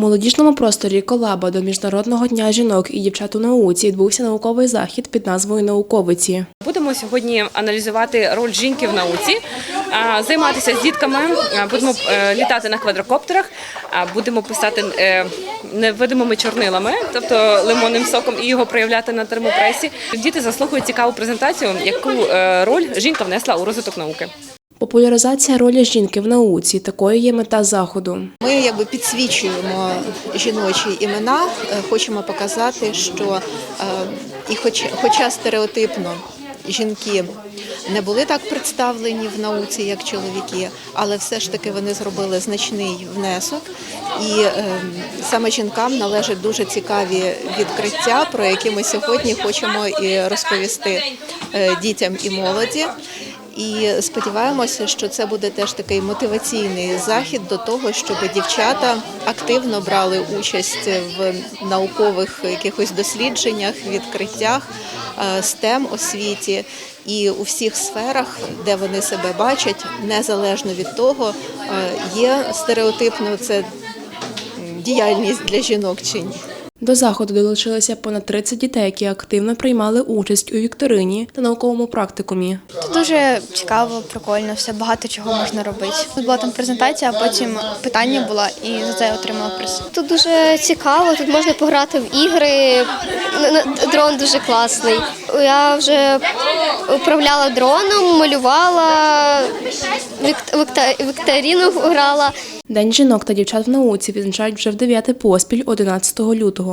молодіжному просторі колаба до Міжнародного дня жінок і дівчат у науці відбувся науковий захід під назвою Науковиці. Будемо сьогодні аналізувати роль жінки в науці, займатися з дітками, будемо е, літати на квадрокоптерах, будемо писати е, невидимими чорнилами, тобто лимонним соком, і його проявляти на термопресі. Діти заслухають цікаву презентацію, яку е, роль жінка внесла у розвиток науки. Популяризація ролі жінки в науці такою є мета заходу. Ми якби підсвічуємо жіночі імена, е, хочемо показати, що е, і хоч, хоча стереотипно жінки не були так представлені в науці, як чоловіки, але все ж таки вони зробили значний внесок. І е, саме жінкам належать дуже цікаві відкриття, про які ми сьогодні хочемо і розповісти дітям і молоді. І сподіваємося, що це буде теж такий мотиваційний захід до того, щоб дівчата активно брали участь в наукових якихось дослідженнях, відкриттях е, STEM освіті і у всіх сферах, де вони себе бачать, незалежно від того, е, є стереотипно це діяльність для жінок чи ні. До заходу долучилися понад 30 дітей, які активно приймали участь у вікторині та науковому практикумі. Тут дуже цікаво, прикольно, все багато чого можна робити. Тут була там презентація, а потім питання була і за це я отримала приз. Тут дуже цікаво, тут можна пограти в ігри. Дрон дуже класний. Я вже управляла дроном, малювала, вік- вікторину грала. День жінок та дівчат в науці відзначають вже в 9 поспіль 11 лютого.